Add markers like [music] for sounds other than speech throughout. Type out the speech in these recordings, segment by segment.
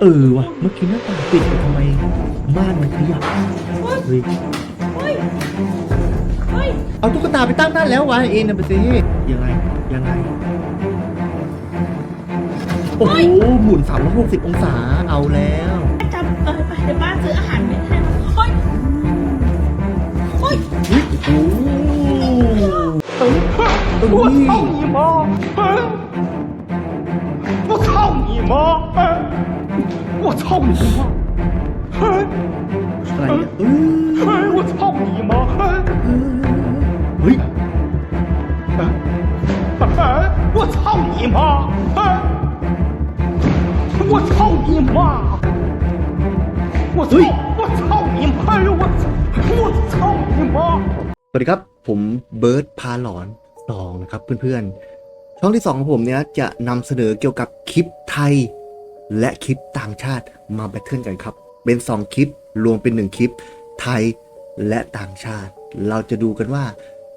เออว่ะเมื่อกี้หน้าต่างปิดทำไมม่านมันขยับเฮ้ยเฮ้ยเฮ้ยเอาตุ๊กตาไปตั้งนั่นแล้ววะเอ็นนะไปสิยังไงยังไงโอ้โหหมุน360 องศาเอาแล้วจำเออไปเดี๋ยวป้าซื้ออาหารไปให้เฮ้ยเฮ้ยโอ้โหงตึ้งนี่พวกเข้าอพวกเข้าหนีมอ นี่ยเออ 嗯，我操你妈！嗯 เฮ้ย 嗯，我操你妈！嗯，我操你妈！我操！我操你妈！哎呦我操！我操你妈！ สวัสดีครับ ผมเบิร์ดพาหลอนสองนะครับเพื่อนๆ ช่องที่สองของผมเนี้ยจะนำเสนอเกี่ยวกับคลิปไทย และคลิปต่างชาติมาแบทเทิลกันครับ เป็น 2 คลิปรวมเป็น 1 คลิป ไทยและต่างชาติ เราจะดูกันว่า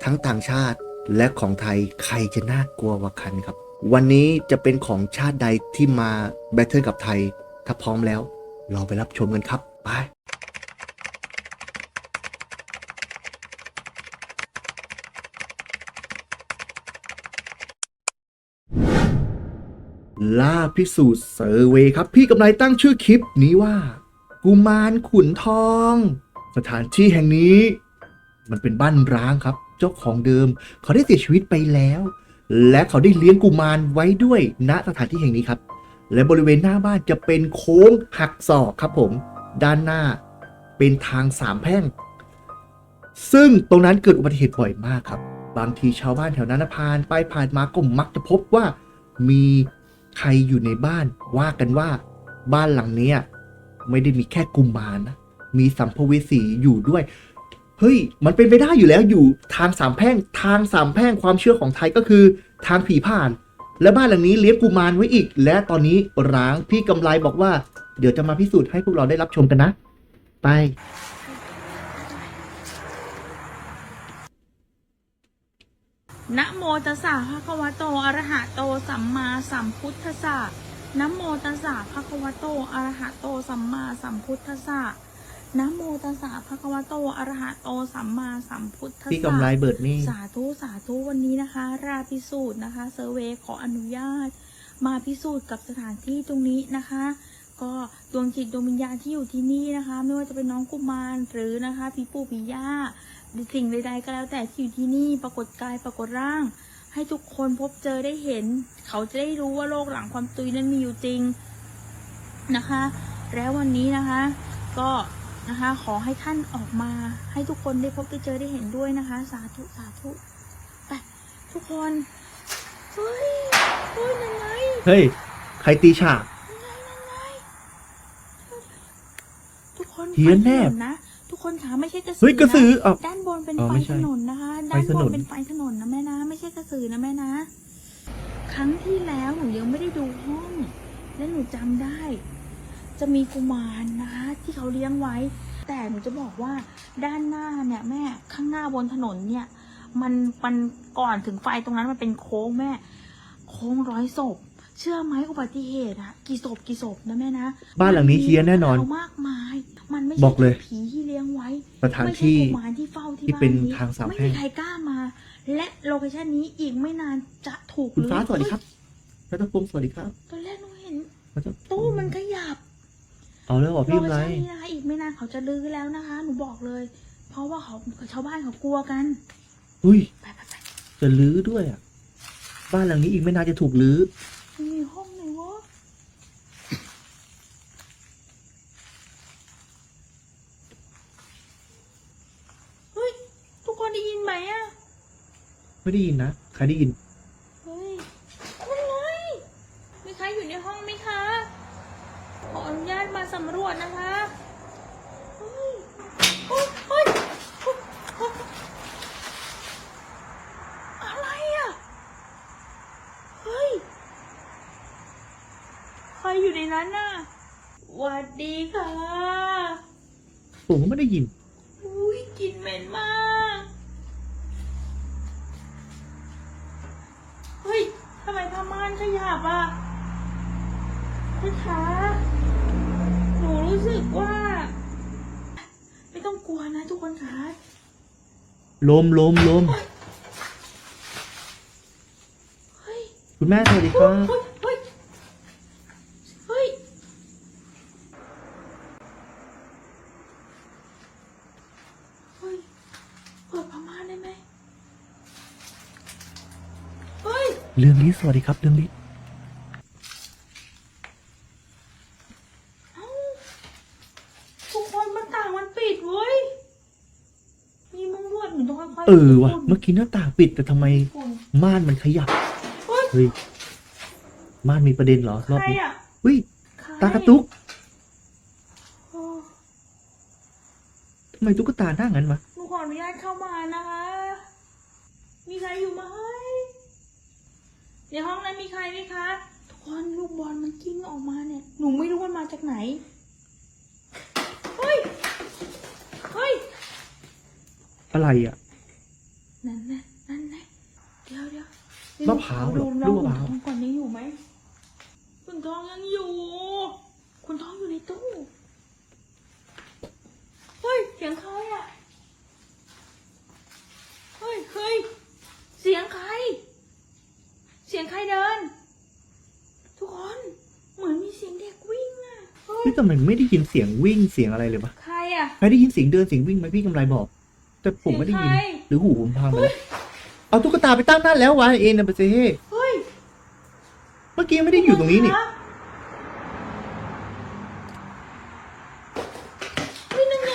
ทั้งต่างชาติและของไทยใครจะน่ากลัวกว่ากันครับ วันนี้จะเป็นของชาติใดที่มาแบทเทิลกับไทย ถ้าพร้อมแล้ว เราไปรับชมกันครับ ไป ล่าพิสูจน์เซอร์เวยครับ พี่กำไรตั้งชื่อคลิปนี้ว่า กุมารขุนทอง สถานที่แห่งนี้ มันเป็นบ้านร้างครับ เจ้าของเดิม เขาได้เสียชีวิตไปแล้ว และเขาได้เลี้ยงกุมารไว้ด้วยณสถานที่แห่งนี้ครับ และบริเวณหน้าบ้านจะเป็นโค้งหักศอกครับผม ด้านหน้าเป็นทางสามแพร่ง ซึ่งตรงนั้นเกิดอุบัติเหตุบ่อยมากครับ บางทีชาวบ้านแถวนั้นผ่านไปผ่านมาก็มักจะพบว่ามี ใครอยู่ในบ้านว่ากันว่าบ้านหลังเนี้ยไม่ได้มีแค่กุมารนะมีสัมภเวสีอยู่ด้วยเฮ้ย มันเป็นไปได้อยู่แล้วอยู่ทางสามแพร่งทางสามแพร่งความเชื่อของไทยก็คือทางผีผ่าน และบ้านหลังนี้เลี้ยงกุมารไว้อีก และตอนนี้ร้างพี่กำไรบอกว่า เดี๋ยวจะมาพิสูจน์ให้พวกเราได้รับชมกันนะ ไป นะโมตัสสะภะคะวะโตอะระหะโตสัมมาสัมพุทธัสสะนะโมตัสสะภะคะวะโตอะระหะโตสัมมาสัมพุทธัสสะนะโมตัสสะภะคะวะโตอะระหะโตสัมมาสัมพุทธัสสะพี่กำไรเบิดนี่สาธุสาธุวันนี้นะคะ ราพิสูจน์นะคะเซอร์เวย์ขออนุญาต มาพิสูจน์กับสถานที่ตรงนี้นะคะ ก็ดวงจิตดวงวิญญาณที่อยู่ที่นี่นะคะ ไม่ว่าจะเป็นน้องกุมารหรือนะคะผีปู่ผีย่า หรือสิ่งใดๆก็แล้วแต่ที่อยู่ที่นี่ปรากฏกายปรากฏร่าง ให้ทุกคนพบเจอได้เห็น เขาจะได้รู้ว่าโลกหลังความตุยนั้นมีอยู่จริงนะคะ แล้ววันนี้นะคะ ก็นะคะขอให้ท่านออกมาให้ทุกคนได้พบได้เจอได้เห็นด้วยนะคะ สาธุสาธุไปทุกคนเฮ้ยเฮ้ยยังไงเฮ้ย ใครตีฉากทุกคนเฮียนแนบไฟถนะทุก คนคะไม่ใช่กระสืเฮ้ยกระสืออะด้านบนเป็นอ๋อไฟไม่ใช่ถนนนะคะไฟด้านถบนนนเป็นไฟถนนนะแม่นะ ไม่ใช่กระสือนะแม่นะ ครั้งที่แล้วหนูยังไม่ได้ดูห้อง และหนูจำได้ จะมีกุมารนะคะ ที่เขาเลี้ยงไว้ แต่หนูจะบอกว่าด้านหน้าเนี่ยแม่ข้างหน้าบนถนนเนี่ย มันมันก่อนถึงไฟตรงนั้นมันเป็นโค้งแม่ โค้งร้อยศพ เชื่อไหมอุบัติเหตุอะกี่ศพกี่ศพนะแม่นะบ้านหลังนี้เฮี้ยนแน่นอนมัมีเรื่องราวมากมาย มันไม่บใช่อกเลยแค่ผีที่เลี้ยงไว้สถานไม่ใช่ที่ กุมารที่เฝ้าที่ที่บ้านเป็นนี้ทางสามไม่แพร่มีง ใครกล้ามา และโลเคชันนี้อีกไม่นานจะถูกคุณฟ้ารื้อสวัสดีครับรัตพงศ์สวัสดีครับตอนแรกหนูเห็น รัตตู้มันขยับ เอาแล้วเหรอโลพี่เคกำไร ชันนี้นะคะอีกไม่นานเขาจะลื้อแล้วนะคะ หนูบอกเลย เพราะว่าเขาชาวบ้านเขากลัวกันอุ้ย ไปไปไปจะลื้อด้วยอะ บ้านหลังนี้อีกไม่นานจะถูกลื้อ มันมีห้องไหนวะเฮ้ย ทุกคนได้ยินไหมอะไม่ได้ยินนะ ใครได้ยิน เฮ้ยนั่นไงมีใครอยู่ในห้องไหมคะ ขออนุญาตมาสำรวจนะคะ เฮ้ยเฮ้ยเฮ้ยเฮ้ยเฮ้ยอะไรอะ เฮ้ย ใครอยู่ในนั้นน่ะหวัดดีค่ะผมก็ไม่ได้ยิน อุ้ยกลินเหม็นมาก เฮ้ยทำไมผ้าม่านขยับอะพี่คะรู้สึกว่า ไม่ต้องกลัวนะทุกคนคะลมลมลม เฮ้ย คุณแม่สวัสดีครับเฮ้ย เฮ้ย เฮ้ย เฮ้ย เปิดพม่านได้ไหมเฮ้ย เรื่องนี้สวัสดีครับเรื่องนี้เอ้าทุกคนมันต่างมันปิดเว้ย มีมุ้งลวดหนูต้องค่อยๆเออว่ะ เมื่อกี้หน้าต่างปิดแต่ทำไมฝุ่นม่านมันขยับ เฮ้ยเฮ้ย ม่านมีประเด็นเหรอรอบใครนี้อะเฮ้ย ใครตากระตุกโอ้ทำไมตุ๊กตาหน้างั้นวะ หนูขออนุญาตเข้ามานะคะ มีใครอยู่ไหมในห้ องนั้นมีใครไหมคะ ทุกคนลูกบอลมันกิ้งออกมาเนี่ย หนูไม่รู้มันมาจากไหน เฮ้ย เฮ้ย อะไรอะ นั่นนะนั่นนะเดี๋ยวเดี๋ยวมะพร้าวเหรอดูลูกมะพร้าวคุณทองก่อนยังอยู่ไหมคุณทองยังอยู่ คุณทองอยู่ในตู้ เฮ้ย เสียงใครอะ เฮ้ย เฮ้ย เสียงใคร เสียงใครเดิน ทุกคน เหมือนมีเสียงเด็กวิ่งอะ เฮ้ยพี่ทำไมไม่ได้ยินเสียงวิ่งเสียงอะไรเลยวะใครอะใครได้ยินเสียงเดินเสียงวิ่งไหมพี่กำไรบอก แต่ผมไม่ได้ยินเสียงใครหรือหูผมพังไปแล้วเอาตุ๊กตาไปตั้งนั่นแล้ววะเอ็นนะเปเซ่เฮ้ยเมื่อกี้ไม่ได้อยู่ตรงนี้นี่เฮ้ยนั่นไง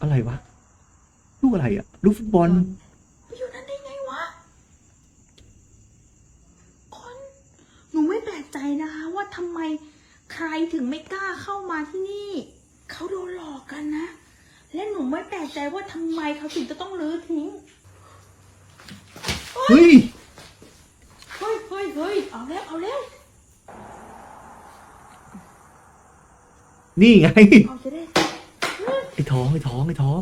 อะไรวะลูกอะไรอะลูกฟุตบอล ไปอยู่นั่นได้ไงวะ คน หนูไม่แปลกใจนะคะ ว่าทำไมใครถึงไม่กล้าเข้ามาที่นี่ เขาโดนหลอกกันนะ และหนูไม่แปลกใจว่าทำไมเขาถึงจะต้องรื้อทิ้ง เฮ้ย เฮ้ยเฮ้ยเฮ้ยเอาแล้ว เอาแล้ว นี่ไง เอาจะได้เฮ้ยไอ้ท้องไอ้ท้องไอ้ท้อง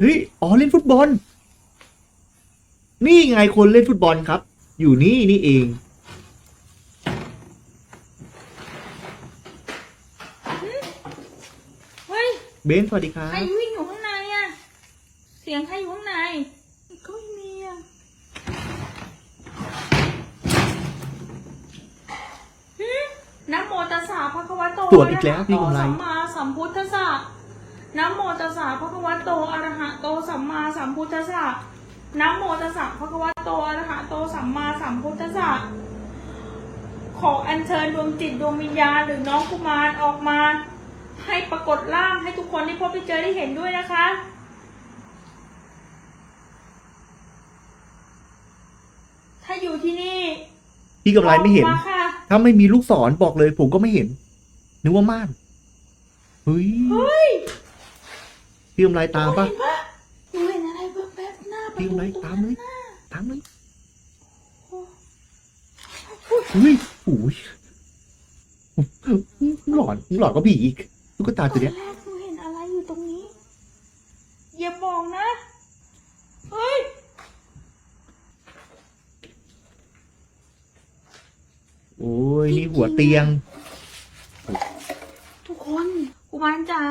เฮ้ยอ๋อเล่นฟุตบอล นี่ไงคนเล่นฟุตบอลครับ อยู่นี่นี่เอง เฮ้ยเบนซ์สวัสดีครัใครบวิ่งอยู่ข้างในอะเสียงใครอยู่ข้างใน ก็ไม่มีอะหึนะโมตัสสะภะคะวะโตตรวจอีกแล้วพี่กำไรอะระหะโตสัมมาสัมพุทธัสสะนะโมตัสสะภะคะวะโตอะระหะโตสัมมาสัมพุทธัสสะนะโมตัสสะภะคะวะโตอะระหะโตสัมมาสัมพุทธัสสะขออัญเชิญดวงจิตดวงวิญญาณหรือน้องกุมารออกมา ให้ปรากฏร่างให้ทุกคนได้พบได้เจอได้เห็นด้วยนะคะถ้าอยู่ที่นี่ พี่กำไรไม่เห็นออกาค่ะถ้าไม่มีลูกศรบอกเลยผมก็ไม่เห็น นึกว่าม่านเฮ้ยเฮ้ยพี่กำไรตามปะเห็นปะหนูเห็นอะไรแวบๆหน้าประพี่ตูกำไรตรงตามนั้นเลยน่ะตามเลยโอ้เฮ้ยโอ้ยหลอนหลอนก็ผีอีกตุ๊กตาตตัวอนเนี้ยแรกหนูเห็นอะไรอยู่ตรงนี้อย่าบอกนะเฮ้ยโอ้ยนี่หัวเตียงทุกคน กุมารจ๋า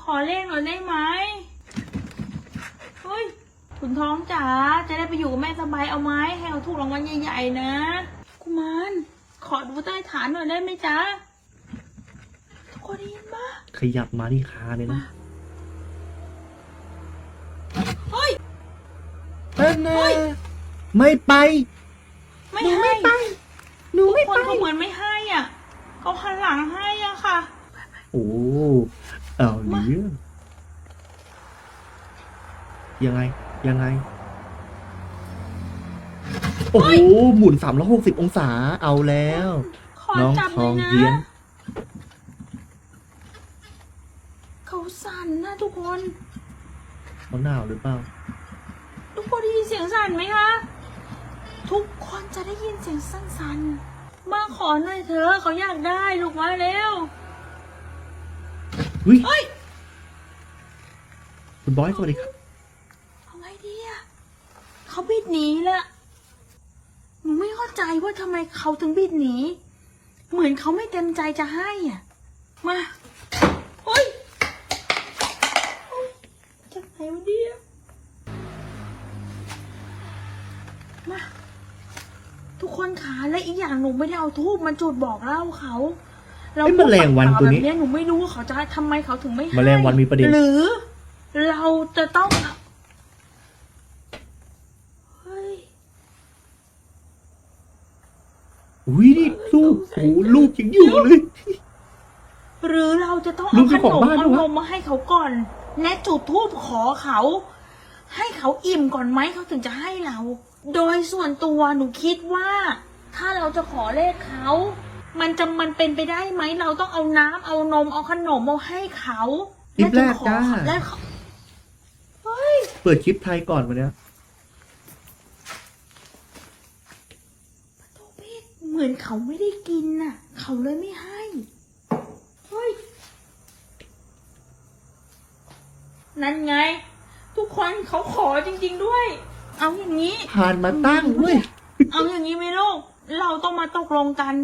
ขอเลขหน่อยได้ไหมเฮ้ยคุณท้องจ๋าจะได้ไปอยู่กับแม่สบายเอาไหมให้เอาถูกรางวัลใหญ่ๆนะกุมารขอดูใต้ฐานหน่อยได้ไหมจ๊ะทุกคนได้ยินปะขยับมาที่คาเลยนะเฮ้ยเอ้ยนะไม่ไปไม่หนูให้ไม่ไปหนูทุไม่กคไปนเขาเหมือนไม่ให้อะเขาหันหลังให้อะค่ะ โอ้เอาเรื่องยังไง ยังไง โอ้โหหมุนสามร้อยหกสิบองศาเอาแล้ว ขอน้องจับทเลอยงนะเพี้ยนเขาสั่นนะทุกคน เขาหนาวหรือเปล่า ทุกคนได้ยินเสียงสั่นไหมคะ ทุกคนจะได้ยินเสียงสั่นๆ มาขอหน่อยเถอะเขาอยากได้ลูกมาเร็ว เฮ้ยเฮ้ย คุณบอยสวัสดีครับ เอาไงดีอะเขาบิดหนีละหนูไม่เข้าใจว่าทำไมเขาถึงบิดหนี เหมือนเขาไม่เต็มใจจะให้อะ มาเฮ้ยจากไหนวะเนี่ยมา ทุกคนขาและอีกอย่างหนูไม่ได้เอาทูบมาจุดบอกเล่าเขา เอ้ยแมลงวันตัวนี้ แบบเนี้ยหนูไม่รู้ว่าเขาจะทำไมเขาถึงไม่ให้แมลงวันมีประเด็น หรือ เราจะต้องเฮ้ยอุ้ยนี่รูปโอ้โหรูปยังอยู่เลย หรือเราจะต้องลูเอากขเจ้านของมบ้านเอาด้วยนวะมมาให้เขาก่อน และจุดธูปขอเขา ให้เขาอิ่มก่อนไหมเขาถึงจะให้เรา โดยส่วนตัวหนูคิดว่า ถ้าเราจะขอเลขเขา มันจะมันเป็นไปได้ไหมเราต้องเอาน้ำเอานมเอาขนมมาให้เขาคลิปแรกและจะขอจ้า และเขาเฮ้ย เปิดคลิปไทยก่อนวันเนี้ยโทพิษเหมือนเขาไม่ได้กินน่ะ เขาเลยไม่ให้ เฮ้ย นั่นไง ทุกคนเขาขอจริง ๆด้วย เอาอย่างนี้ ผ่านมาตั้งเว้ย เอาอย่างนี้ไหมลูก เราต้องมาตกลงกัน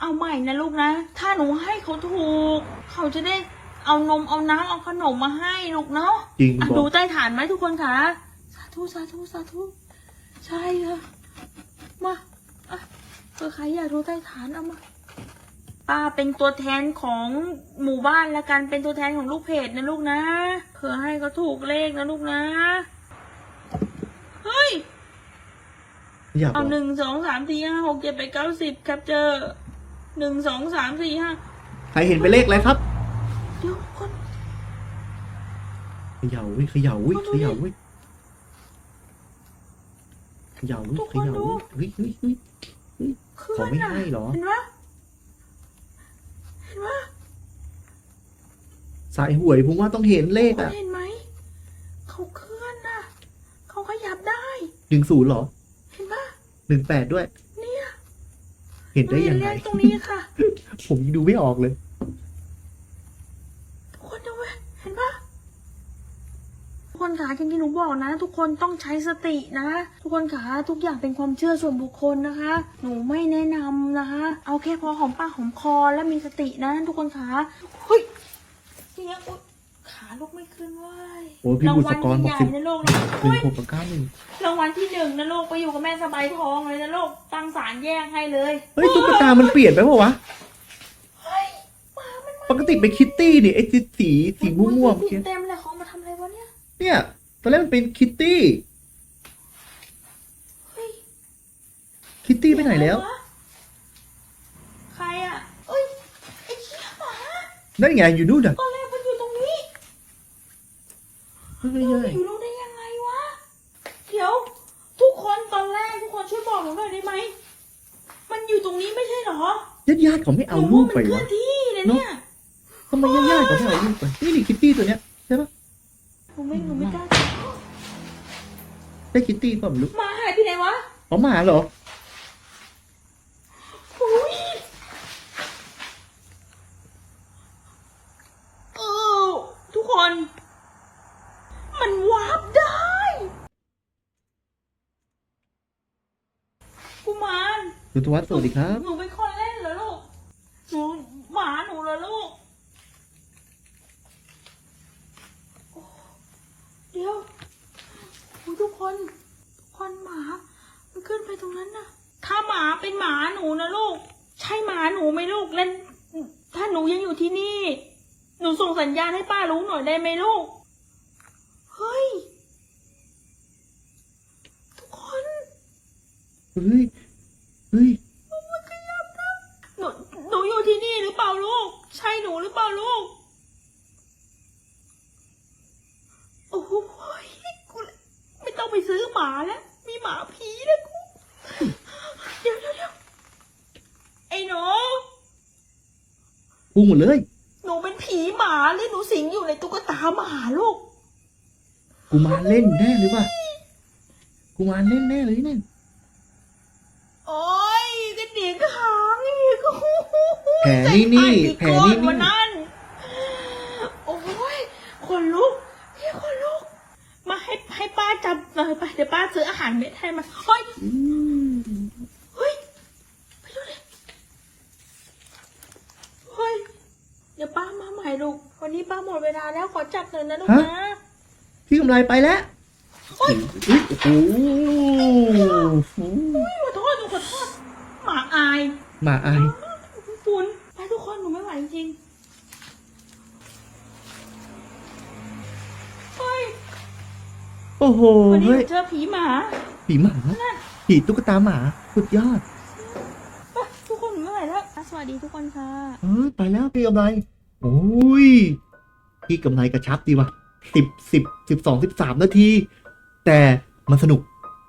เอาใหม่นะลูกนะ ถ้าหนูให้เขาถูก เขาจะได้เอานมเอาน้ำเอาขนมมาให้ลูกเนาะจริงอะบอก ดูใต้ฐานไหมทุกคนคะสาธุสาธุสาธุใช่ค่ะมาอะเผื่อใครอยากดูใต้ฐานเอามาป้าเป็นตัวแทนของหมู่บ้านและกันเป็นตัวแทนของลูกเพจนะลูกนะเผื่อให้เขาถูกเลขนะลูกนะเฮ้ย อยากบเอาอกหนึ่งสองสามสี่ห้าหกเจ็ดแปดเก้าสิบครับเจอ หนึ่งสองสามสี่ห้าใครเห็นเป็นเลขอะไรครับเดี๋ยวคนเขย่าเว้ยเขย่าเว้ยเขย่าเว้ยเขย่าเว้ยเขย่าเว้ยเฮ้ยเฮ้ยเฮ้ยเคลื่อเขานไม่อะให้เหรอเห็นปะเห็นปะสายหวยผมว่าต้องเห็นเลขคุณอะเห็นไหมเขาเคลื่อนน่ะเขาขยับได้หนึ่งศูนย์หรอ เห็นปะหนึ่งแปดด้วย เนี่ยเห็นได้ยังเลไงขตรงนี้ค่ะ ผมยังดูไม่ออกเลย ทุกคนดูเว้ยเห็นปะทุกคนขาจริงๆหนูบอกนะ ทุกคนต้องใช้สตินะ ทุกคนขาทุกอย่างเป็นความเชื่อส่วนบุคคลนะคะ หนูไม่แนะนำนะคะ เอาแค่พอหอมปากหอมคอและมีสตินะ ทุกคนขาเฮ้ยเสียงอุ๊ย ขาลุกไม่ขึ้นเว้ยโอ้ยพี่บุษกรบอกางสิวับลที่ใหญ่ในโลกหนึ่นะงเฮ้ยหกกับเก้าหนึ่งรางวัลที่หนึ่งนะลูกไปอยู่กับแม่สบายทองเลยนะลูกตั้งศาลแยกให้เลยเฮ้ยตุ๊กตามันเปลี่ยนไปเปล่าวะเฮ้ยหมามันมาปกติเป็นคิตตี้นี่ไอ้สีสีสีม่วงๆเมื่อกี้เต็มเลยเขามาทำอะไรวะเนี่ยเนี่ยตอนแรกมันเป็นคิตตี้เฮ้ยคิตตี้ไปไหนแล้ว ใครอะเอ้ยไอ้เชี่ยหมานั่นไงอยู่นู่นอะตอนแรกมันอยู่ตรงนี้ เฮ้ยมันเฮ้ยอยู่ตรงได้ยังไงวะเดี๋ยว ทุกคนตอนแรกทุกคนช่วยบอกหนูหน่อยได้ไหม มันอยู่ตรงนี้ไม่ใช่เหรอญาติญาติเขาไม่เอาหนูรูว่าปมันไปเคลื่อวะนที่เลยเนี่ยทำไมญาติญาติเขาไม่เอารูปไปนี่นี่คิตตี้ตัวเนี้ยใช่ปะหนูไม่หนูไม่กล้าได้คิตตี้ป่ะไม่รู้หมาหายไปไหนวะอ๋อหมาเหรอยเออทุกคน มันวาร์ปได้กุมารสุทวัฒน์สวัสดีครับ หนูเป็นคนเล่นเหรอลูก หนูหมาหนูเหรอลูกโอ้เดี๋ยวโอ้ยทุกคน ทุกคนหมา มันขึ้นไปตรงนั้นน่ะ ถ้าหมาเป็นหมาหนูนะลูก ใช่หมาหนูไหมลูกเล่น ถ้าหนูยังอยู่ที่นี่ หนูส่งสัญญาณให้ป้ารู้หน่อยได้ไหมลูก เฮ้ย ทุกคน เฮ้ย เฮ้ย หนูหนูอยู่ที่นี่หรือเปล่าลูก ใช่หนูหรือเปล่าลูก โอ้โหกูไม่ต้องไปซื้อหมาแล้ว มีหมาผีแล้วกู เดี๋ยวเดี๋ยวเดี๋ยวไอ้หนู พุ่งหมดเลย หนูเป็นผีหมาหรือหนูสิงอยู่ในตุ๊กตาหมาลูก กูมารเล่นแน่เลยว่ะกูมารเล่นแน่เลยเนี่ยโอ้ยกระดิ่งหางอีกโอ้โหแผลนี่นี่ใจแผลปานี่ดนี่วันนั้นโอ้ยคนลุกพี่คนลุก มาให้ให้ป้าจับหน่อยไปเดี๋ยวป้าซื้ออาหารเม็ดให้มาเฮ้ยอืมเฮ้ยไปดูดิ เดี๋ยวป้ามาใหม่ลูก วันนี้ป้าหมดเวลาแล้วขอจับหน่อยนะลูกฮะนะ พี่กำไรไปแล้วอุ๊ยโอ้โหขอโทษหนูขอโทษหมาอายหมาอายฝุ่นไปทุกคนหนูไม่ไหวจริงๆเฮ้ยโอ้โหวันนี้หเฮ้นูยเจอผีหมาผีหมาผีตุ๊กตาหมา สุดยอด สวัสดีทุกคนค่ะ เออไปแล้วพี่กำไรโอ้ยพี่กำไรกระชับดีว่ะสิบสิบสิบสองสิบสามนาที แต่มันสนุก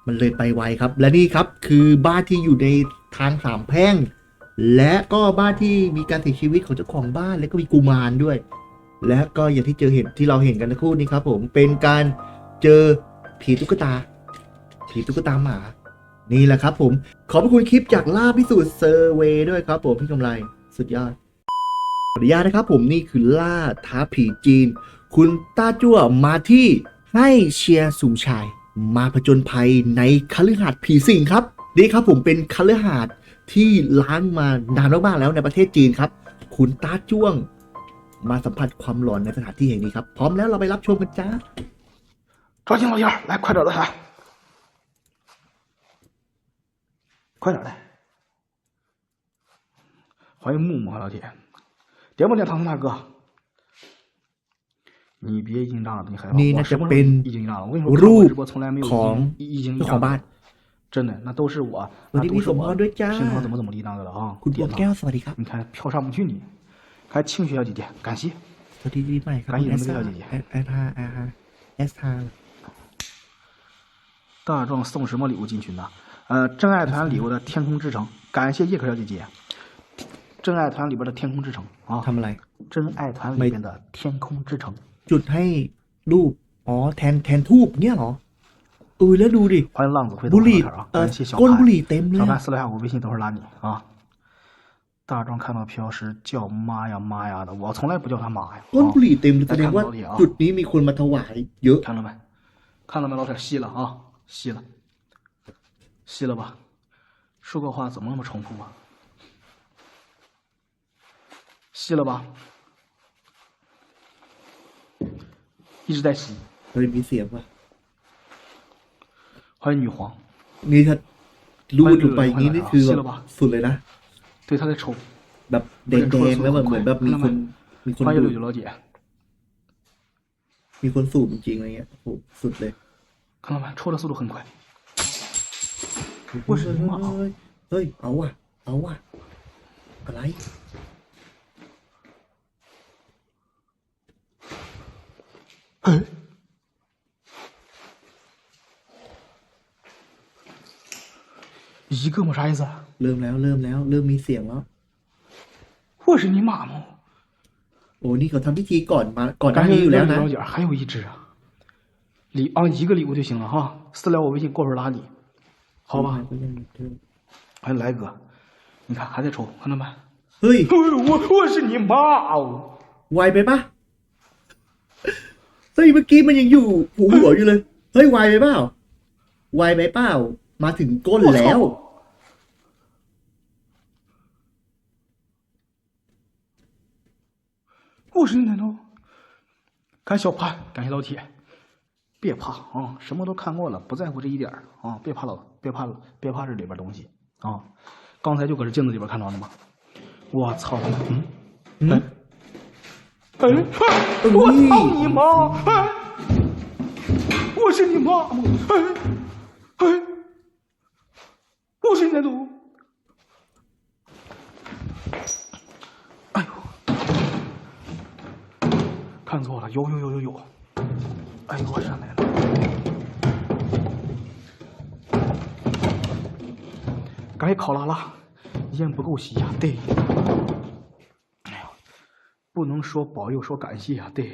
มันเลยไปไวครับ และนี่ครับคือบ้านที่อยู่ในทางสามแพร่ง และก็บ้านที่มีการเสียชีวิตของเจ้าของบ้านและก็มีกุมารด้วย และก็อย่างที่เจอเห็นที่เราเห็นกันทั้งคู่นี้ครับ ผมเป็นการเจอผีตุ๊กตาผีตุ๊กตาหมา นี่แหละครับ ผม ขอบพระคุณคลิปจากล่าพิสูจน์เซอร์เวย์ด้วยครับผมพี่กำไรสุดยอด ขออนุญาตนะครับผมนี่คือล่าท้าผีจีน คุณต้าจั่วมาที่ให้เชียร์สูงชาย มาผจญภัยในคฤหาสน์ผีสิงครับนี่ครับผมเป็นคฤหาสน์ที่ล้างมานานมากๆแล้วในประเทศจีนครับ คุณต้าจ้วง มาสัมผัสความหลอนในสถานที่แห่งนี้ครับ พร้อมแล้วเราไปรับชมกันจ้า 赵青老弟儿，来快点的来， 快点的欢迎木木哈老铁点不点唐僧大哥？你别一惊一了你还要我什么一惊一乍了？我跟你说我直播从来没有一惊一乍的真的那都是我那都是我平常怎么怎么的那个了啊你看票上不去你还情庆小姐姐感谢。感谢咱们的小姐姐。大壮送什么礼物进群呢呃，真爱团礼物的《天空之城》，感谢叶可小姐姐。真爱团里边的《天空之城》啊， ทำอะไร 真爱团里边的《天空之城》。 จุดให้รูป อ๋อ แทนแทนทูบเนี่ยเหรอเออแล้วดูดิ 欢迎浪子回头 บุหรี่ 聊天啊！ เออ 感谢小 ก้นบุหรี่ 潘， เต็มเลย 小 อะ 潘私聊下我微信，等会儿拉你啊。大壮看到飘时叫妈呀妈呀的，我从来不叫他妈呀。 ก้น 啊 บุหรี่เต็มแสดงว่า 来看到底啊 จุดนี้มีคนมาถวายเยอะ 看到没？看到没，老铁，吸了啊，吸了， 吸了吧。说个话怎么那么重复啊？吸了吧，一直在吸。 เฮ้ยมีเสียงว่ะ 欢迎女皇， นี่ถ้ารูดลงไปอย่างนี้นี่คือแบ แบบ บสุดเลยนะ 对，她在抽。 แบบแดงๆแล้วแบบเหมือนแบบมีคนมีคน 欢迎 ดู 六九老姐， มีคนสูบจริงๆอะไรเงี้ยโอ้โหสุดเลย 看到没？抽的速度很快。 为什么啊 เฮ้ยเฮ้ย เอาว่ะ เอาว่ะ อะไร 哎，一个吗？啥意思？ เริ่มแล้วเริ่มแล้ว เริ่มมีเสียงแล้ว 我是你妈吗？ โอ้นี่เขาทำพิธีก่อนมา ก่อนหน้า 感 นี้ 谢 อยู่แล้ว 六九 นะ 老姐，还有一只啊。礼啊，一个礼物就行了哈。私聊我微信，过会儿拉你， 好吧？ ก็ยังเดิม 还有来哥，你看还在抽，看到没？ เฮ้ย 哎呦，我我是你妈哦！ ไวไปปะเฮ้ย เมื่อกี้มันยังอยู่หัวหัวอยู่เลย เฮ้ย ไวไปเปล่า ไวไปเปล่า มาถึงก้นแล้ว 我是你奶奶。感谢小潘，感谢老铁， 别怕啊，什么都看过了，不在乎这一点儿啊，别怕老，别怕，别怕这里边东西啊。刚才就搁这镜子里边看着的吗。我操他妈！嗯嗯哎哎，哎我操你妈！哎，我是你妈吗？哎哎，我是你奶奶。哎呦！看错了，有有有有有！哎呦我上来了！感谢考拉拉，烟不够吸呀、对。哎呦，不能说保佑，说感谢呀、对。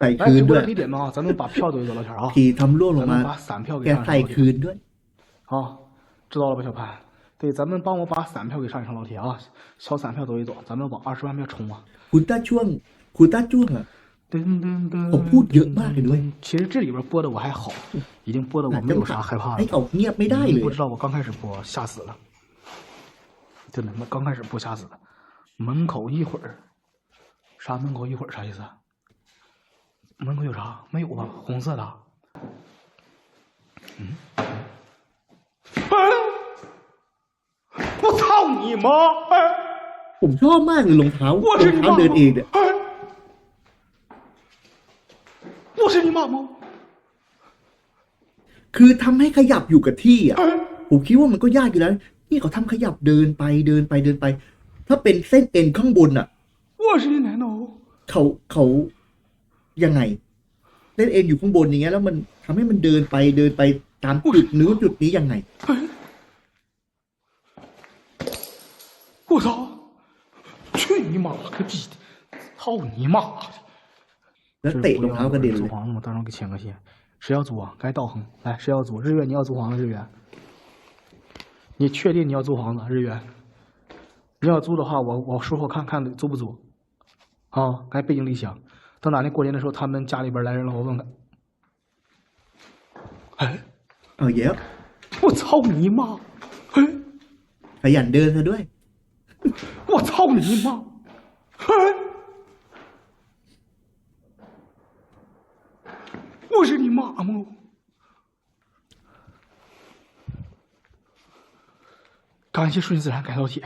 ใส่ 来， คื 直 น 播 ด้ว 间 ย 可以点吗？咱们把票都给走老铁啊！ ผ[laughs] ีทำร่วงลง 咱 มา 们把散票 แก 给上 ใส่ 一上老 คื 铁 นด้วย 啊，知道了吧，小潘？对，咱们帮我把散票给上一上老铁啊！小散票走一走，咱们往二十万票冲啊！ คุณต้าช่วง คุณต้าจ้วงอ่ะ 噔噔噔！ 我พูดเยอะมากเลยด้วย 其实这里边播的我还好，已经播的我没有啥害怕 ให้ 的。 เขาเงียบไม่ได้เล 你 ย 不知道我刚开始播吓死了，真的，那刚开始播吓死了。门口一会儿 啥门口一会儿啥意思？门口有啥？没有吧？红色的。嗯。哎！我操你妈！哎！ ผมชอบมากเลยรองเท้าร 我 อง 是你 เท้า 妈 เดิน 吗 เองเนี่ย ？ 我是你妈吗？ คือทำให้ขยับอยู่กับที่อ่ะ 哎！ ผมคิดว่ามันก็ยากอยู่แล้ว นี่เขาทำขยับเดินไปเดินไปเดินไป ถ้าเป็นเส้นเอ็นข้างบนอ่ะ 我是你奶奶！ เขาเขายังไงเส้นเอ็นอยู่ข้างบนอย่างเงี้ย แล้วมันทำให้มันเดินไปเดินไปตามจุดนู้นจุดนี้ยังไง 哎！我操！去你妈个逼的！操你妈的！ 那得，还要跟租房子，吗到时候给签个线。谁要租啊？该道恒，来，谁要租？日月，你要租房子，日月。你确定你要租房子？日月。你要租的话，我我说说看看租不租。啊，该背井离乡。等哪天过年的时候，他们家里边来人了，我问了。我操你妈。哎呀，你这，对对？我操你妈。哎。我是你妈吗？感谢顺自然改造铁，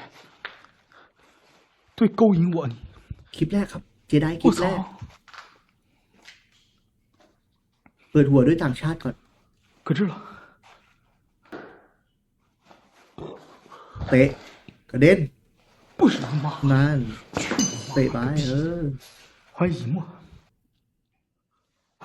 对勾引我你， คลิปแรกครับ เจไดคลิ 我 ปแรก 操！ เปิดหัวด้วยต่างชาติก่อน 搁这了， เตะกระเด็น 不是你妈， นั่นเตะไปเออ 还姨妈，我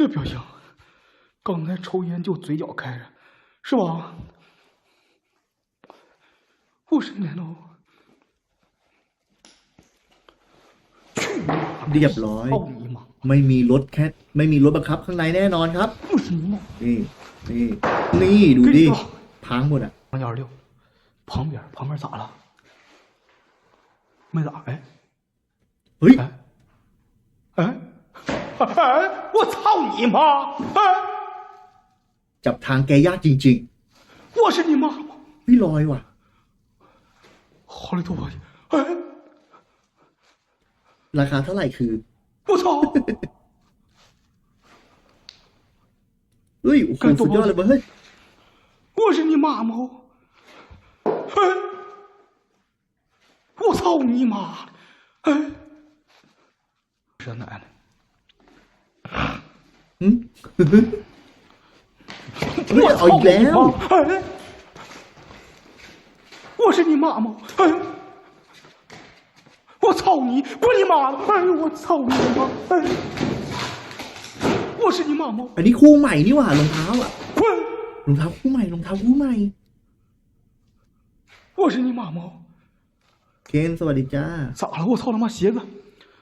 这表情，刚才抽烟就嘴角开着，是吧？我是你奶奶！去你妈！ เรียบร้อย 操你妈！ ไม่มีรถแค่ไม่มีรถบังคับข้างในแน่นอนครับ 我是你妈！ นี่นี่นี่ดูดิพังหมดอ่ะ 幺二六，旁边旁边咋了？没咋哎 เฮ้ย 哎哎 哎！我操你妈！哎， จับทางแกยากจริง 我是你妈吗？ ๆพี่ลอยว่ะ 好嘞，多少钱？哎， ราคาเท่าไหร่คือ 我操！ [laughs] เฮ้ยโอ้โหสุดยอดเลยเว้ยเฮ้ย 我是你妈吗？哎，我操你妈！哎，是奶奶。 หึเฮ้ยเอาอีกแล้ว 哎，我是你妈吗？哎，我操你！滚你妈的！哎，我操你妈！哎，我是你妈吗？ อันนี้คู่ใหม่นี่หว่ารองเท้าอ่ะ 滚！ รองเท้าคู่ใหม่รองเท้าคู่ใหม่ 我是你妈吗？ เคนสวัสดีจ้า 咋了？我操他妈鞋子，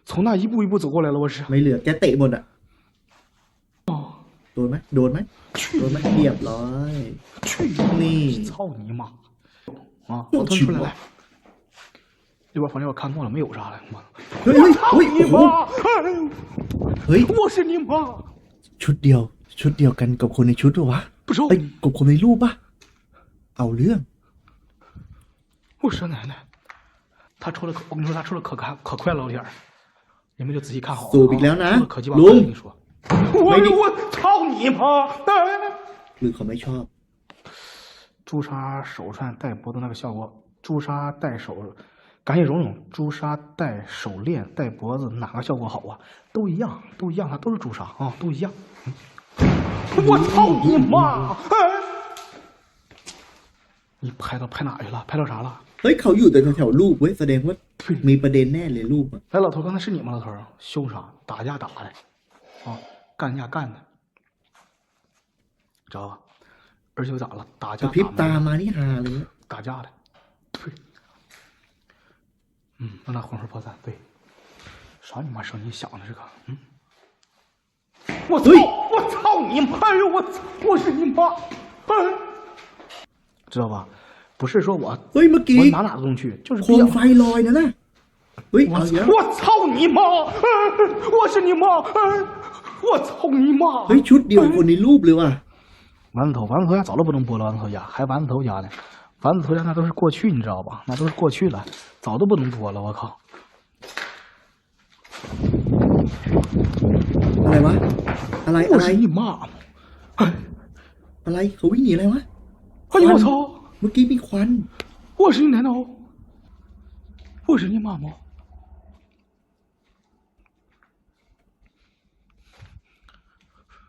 从那一步一步走过来了，我是。 ไม่เหลือแกเตะหมดอ่ะ 哦， โ ดนไหมโดนไหม 去 โดนไหม 你 เรีย 妈！ บร้อย 去你你！操你妈！啊，又老头去吧出来来，这边房间我看过了，没有啥了，妈。 เฮ้ยเฮ้ยเฮ้ย 你 โอ้โห 妈！哎， เฮ้ย 我是你妈！ ชุดเดียว ชุดเดียวกันกับคนในชุดเหรอวะ 不是我 เอ้ยกับคนในรูปปะเอาเรื่อง 我说奶奶，他抽的可，我跟你说，他抽的可快可快了，老铁儿，你们就仔细看好了。 สูบอีกแล้วนะ 抽的可鸡巴 ลุ 快， ง 我跟你说。 我没你我操你妈！哎， หรือเขาไม่ชอบ 朱砂手串戴脖子那个效果，朱砂戴手，感谢蓉蓉，朱砂戴手链戴脖子哪个效果好啊？都一样，都一样，它都是朱砂啊，都一样。嗯我操你妈！哎，你拍到拍哪去了？拍到啥了？ เฮ้ยเขาอยู่แต่แถวๆรูปเว้ยแสดงว่ามีประเด็นแน่เลยรูปอะ 哎，老头，刚才是你吗？老头儿，凶啥？打架打的， 啊，干架干的，知道吧？而且咋了？打架打？别打嘛你的！打架的，对。嗯，让他魂飞魄散。对，啥你妈声音响的这个？嗯，我操！我操你妈！哎呦我操！我是你妈！哎，知道吧？不是说我，我哪哪都能去，就是。别 มไฟลอยนะนะเฮ้ย 我 เอาอีกแล้ว 操！我操你妈！哎我是你妈！哎我操你妈！ [laughs] [laughs] เฮ้ยชุดเดียวกับคนในรูปเลยว่ะ 丸子头，丸子头家早都不能播了，丸子头家还丸子头家呢，丸子头家那都是过去，你知道吧？那都是过去了，早都不能播了，我靠！ อะไรวะ อะไรอะ 我 ไร 是你妈！[laughs] 哎， อะไรเขาวิ่งหนีอะไรวะ 哎呦我操！ เมื่อกี้มีควัน 我是你奶奶，我是你妈妈。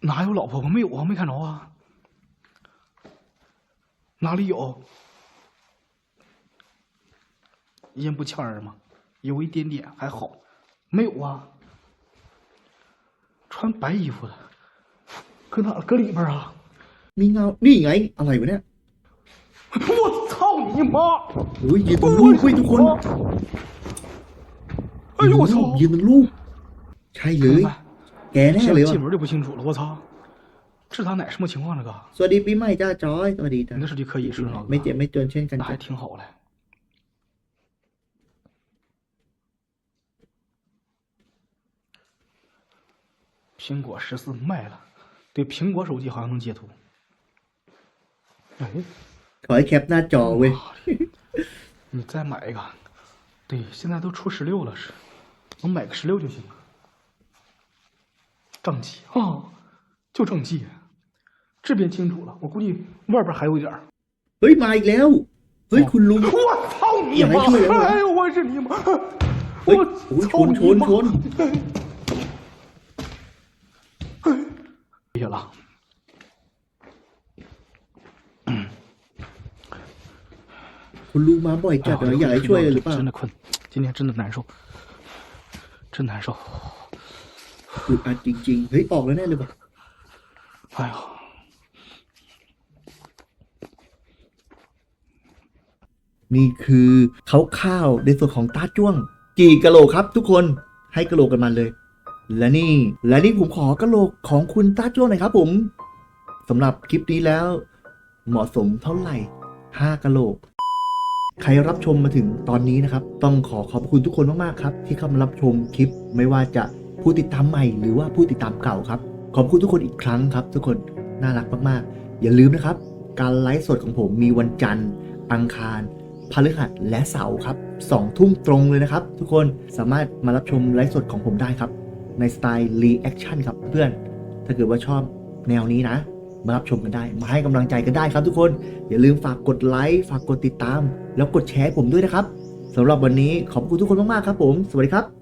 哪有老婆婆没有啊？没看着啊？哪里有？烟不呛人吗？有一点点还好，没有啊？穿白衣服的，搁哪？搁里边啊？ มีเงา นี่ไง อะไรวะเนี่ย 我操你妈！ โอ้ยยืนตรงรูปเว้ยทุกคน 哎呦我操！ ยืนตรงรูปใช่เลย แกแน่ 现 เล 在 ยว่ะ 进门就不清楚了，我操！这他奶什么情况？这个 สวัสดีปีใหม่จ้าจอย สวัสดีจ้า 你的手机可以是吧？ ไม่เจ็บไม่จนเช่นกัน 那 จ้ะ 还挺好嘞。苹果十四卖了，对，苹果手机好像能截图。哎， ขอให้แคปหน้าจอเว้ย 你再买一个，对，现在都出十六了，是，能买个十六就行了。 正气啊，[laughs] 就正气，这边清楚了，我估计外边还有一点儿。 เฮ้ยมาอีกแล้ว เฮ้ยคุณลุง 我操你妈！你还这样啊哎呦，我是你妈！ เฮ้ย 我 โอ้ยช 操 น 你 ชน 妈 ชน 谢谢了。 คุณลุงมาบ่อยจัดเลยอยากให้ช่วยเลยหรือเปล่า 真的困，今天真的难受，真难受。 อึดอัดจริงๆ เฮ้ย ออกแล้วแน่เลยว่ะ哎呀，นี่คือเขาข้าวๆในส่วนของตาจ้วง กี่กะโหลกครับ ทุกคนให้กะโหลกกันมาเลย และนี่ และนี่ผมขอกะโหลกของคุณตาจ้วงหน่อยครับผมสำหรับคลิปนี้แล้ว เหมาะสมเท่าไหร่ห้ากะโหลกใครรับชมมาถึงตอนนี้นะครับ ต้องขอขอบคุณทุกคนมาก ๆ ครับ ที่เข้ามารับชมคลิปไม่ว่าจะ ผู้ติดตามใหม่หรือว่าผู้ติดตามเก่าครับ ขอบคุณทุกคนอีกครั้งครับ ทุกคนน่ารักมากๆ อย่าลืมนะครับ การไลฟ์สดของผมมีวันจันทร์ อังคารพฤหัสและเสาร์ครับสองทุ่มตรงเลยนะครับ ทุกคนสามารถมารับชมไลฟ์สดของผมได้ครับ ในสไตล์รีแอคชั่นครับเพื่อน ถ้าเกิดว่าชอบแนวนี้นะ มารับชมกันได้ มาให้กำลังใจกันได้ครับทุกคน อย่าลืมฝากกดไลค์ฝากกดติดตาม แล้วกดแชร์ผมด้วยนะครับสำหรับวันนี้ขอบคุณทุกคนมากๆครับผม สวัสดีครับ